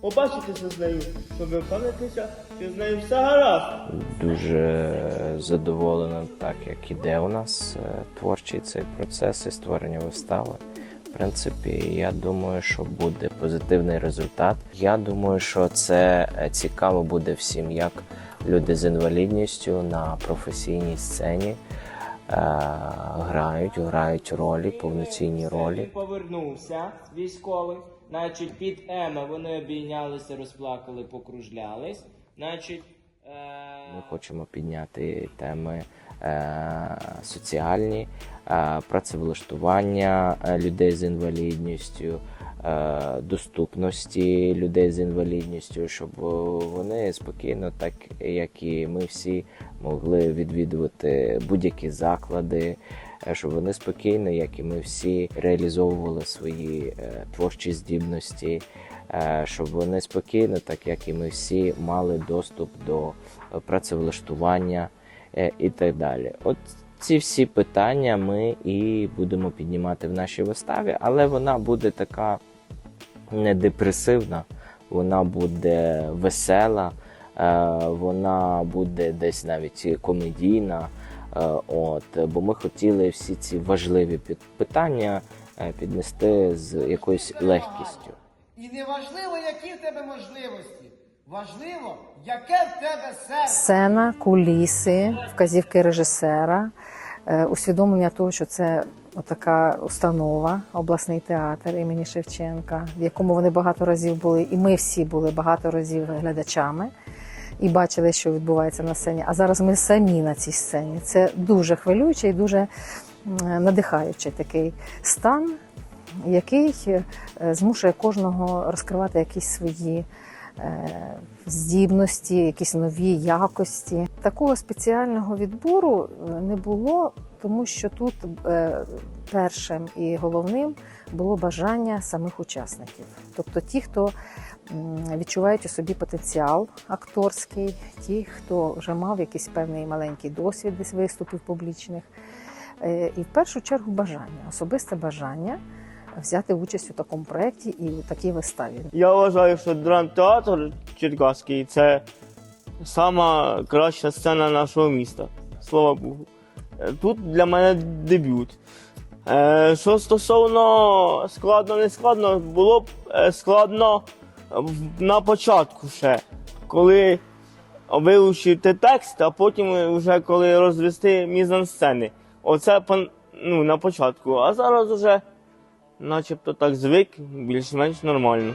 побачитися з нею, щоб впевнитися, що з нею все гаразд. Дуже задоволена так, як іде у нас е, творчий цей процес і створення вистави. В принципі, я думаю, що буде позитивний результат. Я думаю, що це е, цікаво буде всім, як люди з інвалідністю на професійній сцені е, грають, грають ролі, повноцінні ролі. Повернувся з військових. Значить, під Ема вони обійнялися, розплакали, покружлялись. Значить, Ми е... хочемо підняти теми е, соціальні, е, працевлаштування е, людей з інвалідністю, доступності людей з інвалідністю, щоб е, вони спокійно, так як і ми всі, могли відвідувати будь-які заклади, е, щоб вони спокійно, як і ми всі, реалізовували свої е, творчі здібності, е, щоб вони спокійно, так як і ми всі, мали доступ до е, працевлаштування е, і так далі. От ці всі питання ми і будемо піднімати в нашій виставі, але вона буде така не депресивна, вона буде весела, е, вона буде десь навіть комедійна. Е, От, бо ми хотіли всі ці важливі питання е, піднести з якоюсь легкістю. І не важливо, які в тебе можливості. Важливо, яке в тебе серце. Сцена, куліси, вказівки режисера, усвідомлення того, що це така установа, обласний театр імені Шевченка, в якому вони багато разів були, і ми всі були багато разів глядачами. І бачили, що відбувається на сцені. А зараз ми самі на цій сцені. Це дуже хвилюючий, дуже надихаючий такий стан, який е, змушує кожного розкривати якісь свої е, здібності, якісь нові якості. Такого спеціального відбору е, не було, тому що тут е, першим і головним було бажання самих учасників, тобто ті, хто відчувають у собі потенціал акторський, ті, хто вже мав якийсь певний маленький досвід десь виступів публічних. Е, І в першу чергу бажання, особисте бажання взяти участь у такому проєкті і у такій виставі. Я вважаю, що драмтеатр Черкаський це сама краща сцена нашого міста. Слава Богу. Е, Тут для мене дебют. Е, Що стосовно складно, не складно, було б е, складно на початку ще, коли вивчити текст, а потім вже коли розвести мізансцени. Оце ну, на початку. А зараз вже начебто так звик, більш-менш нормально.